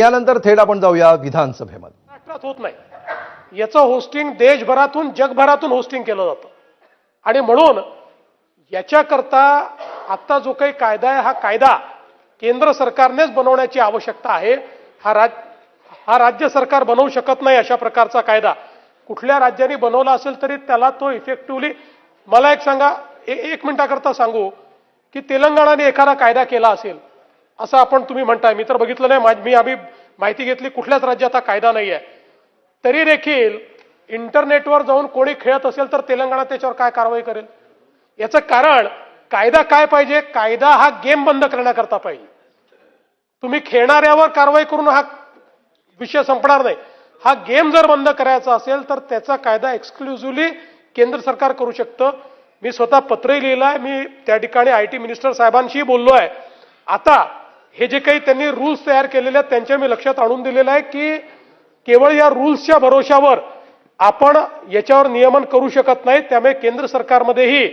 यानंतर थेट आपण जाऊया विधानसभेमध्ये. महाराष्ट्रात होत नाही. याचं होस्टिंग देशभरातून जगभरातून होस्टिंग केलं जातं. आणि म्हणून याच्याकरता आत्ता जो काही कायदा आहे हा कायदा केंद्र सरकारनेच बनवण्याची आवश्यकता आहे. हा राज हा राज्य सरकार बनवू शकत नाही अशा प्रकारचा कायदा. कुठल्या राज्याने बनवला असेल तरी त्याला तो इफेक्टिव्हली मला एक सांगा ए- एक मिनिटाकरता सांगू की तेलंगणाने एखादा कायदा केला असेल असं आपण तुम्ही म्हणताय. मी तर बघितलं नाही. मी आम्ही माहिती घेतली कुठल्याच राज्यात हा कायदा नाही आहे तरी देखील इंटरनेटवर जाऊन कोणी खेळत असेल तर तेलंगणा त्याच्यावर काय कारवाई करेल? याचं कारण कायदा काय पाहिजे? कायदा हा गेम बंद करण्याकरता पाहिजे. तुम्ही खेळणाऱ्यावर कारवाई करून हा विषय संपणार नाही. हा गेम जर बंद करायचा असेल तर त्याचा कायदा एक्सक्लुझिव्हली केंद्र सरकार करू शकतं. मी स्वतः पत्रही लिहिलं आहे मी त्या ठिकाणी आय टी मिनिस्टर साहेबांशीही बोललो आहे आता हे जे काही त्यांनी रूल्स तयार केलेले आहेत त्यांच्या मी लक्षात आणून दिलेलं आहे की केवळ या रूल्सच्या भरोशावर आपण याच्यावर नियमन करू शकत नाही. त्यामुळे केंद्र सरकारमध्येही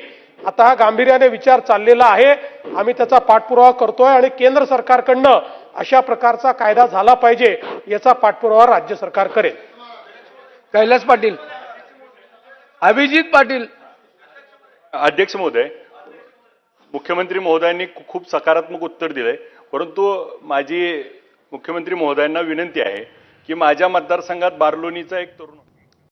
आता हा गांभीर्याने विचार चाललेला आहे. आम्ही त्याचा पाठपुरावा करतोय आणि केंद्र सरकारकडनं अशा प्रकारचा कायदा झाला पाहिजे याचा पाठपुरावा राज्य सरकार करेल. कैलास पाटील. अभिजित पाटील. अध्यक्ष महोदय मुख्यमंत्री महोदयांनी खूप सकारात्मक उत्तर दिलंय. परंतु माझी मुख्यमंत्री महोदयांना विनंती आहे की माझ्या मतदारसंघात बारलोणीचा एक तरुण